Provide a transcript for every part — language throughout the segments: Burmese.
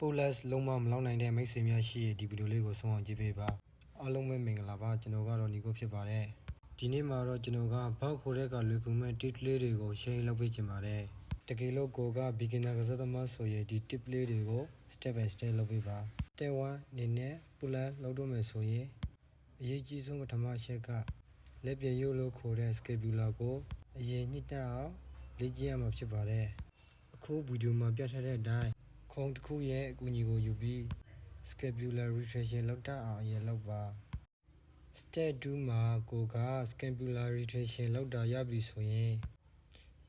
ပိုလက်လုံးဝမလောက်နိုင်တဲ့မိတ်ဆွေများရှိရဲ့ဒီဗီဒီယိုလေးကိုဆုံးအောင်ကြည့်ပေးပါအားလုံးပဲမင်္ဂလာပါကျွန်တော်ကတော့ညီကိုဖြစ်ပါတယ်ဒီနေ့မှာတော့ကျွန်တော်ကဘောက်ခိုတဲ့ကလွယ်ကူမဲ့ tip လေးတွေကို share လုပ်ပေးချင်ပါတယ်တကယ်လို့ကိုက beginner ကစားသမားဆိုရင်ဒီ tip လေးတွေကို step by step လုပ်ပေးပါ step 1အနေနဲ့ pull up လုပ်တော့မယ်ဆိုရင်အရေးကြီးဆုံးပထမအချက်ကလက်ပြင်ရုပ်လို့ခေါ်တဲ့ scapula ကိုအရင်ညှစ်တက်အောင်လေ့ကျင့်ရမှာဖြစ်ပါတယ်အခုဗီဒီယိုမှာပြထားတဲ့အတိုင်း ခုံတစ်ခုရဲ့အကူအညီကိုယူပြီး scapular retraction လောက်တတ်အောင်အရင်လောက်ပါ step 2မှာကိုက scapular retraction လောက်တာရပြီဆိုရင်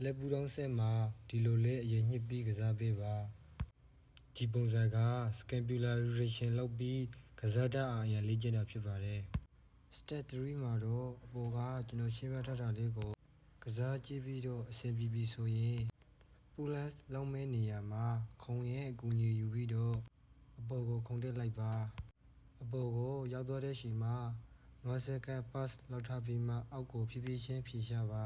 လက်ပူတောင်းဆက်မှာဒီလိုလေးအရင်ညှစ်ပြီးကစားပေးပါဒီပုံစံက scapular retraction လောက်ပြီးကစားတတ်အောင်အရင်လေ့ကျင့်တာဖြစ်ပါတယ် step 3မှာတော့အပေါ်ကကျွန်တော်ရှင်းပြထားတာလေးကိုကစားကြည့်ပြီးတော့အဆင်ပြေပြီဆိုရင် ပူလက်လုံးမဲနေရာမှာခုံရဲ့အကူအညီယူပြီးတော့အပေါ်ကိုခုံတက်လိုက်ပါအပေါ်ကိုရောက်သွားတဲ့ချိန်မှာ9စက္ကန့် pass လောက်ထားပြီးမှအောက်ကိုဖြည်းဖြည်းချင်းဖြေရှာပါ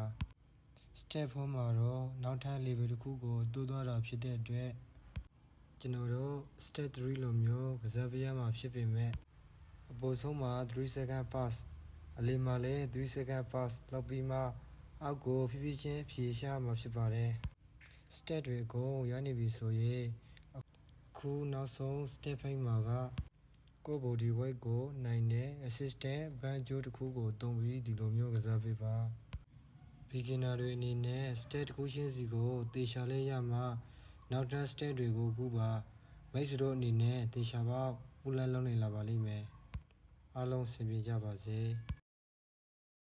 step 4မှာတော့နောက်ထပ် level တစ်ခုကိုတိုးသွားတာဖြစ်တဲ့အတွက်ကျွန်တော်တို့ step 3လိုမျိုးကစားပြရမှာဖြစ်ပေမဲ့အပေါ်ဆုံးမှာ3 second pass အလယ်မှာလည်း3 second pass လောက်ပြီးမှအောက်ကိုဖြည်းဖြည်းချင်းဖြေရှာမှာဖြစ်ပါတယ် step တွေကိုရနေပြီဆိုရင်အခုနောက်ဆုံး step ဖိုင်မှာကကိုယ့် body weight ကိုနိုင်တဲ့ assistant band ကြိုးတစ်ခုကိုတုံးပြီးဒီလိုမျိုးကစားပေးပါ beginner တွေအနေနဲ့ step တစ်ခုချင်းစီကိုတေချာလေးရမှနောက်ထပ် step တွေကိုကူပါမိတ်ဆွေတို့အနေနဲ့တေချာပေါက်ပူလန်လုံးနေလာပါလိမ့်မယ်အားလုံးအဆင်ပြေကြပါစေ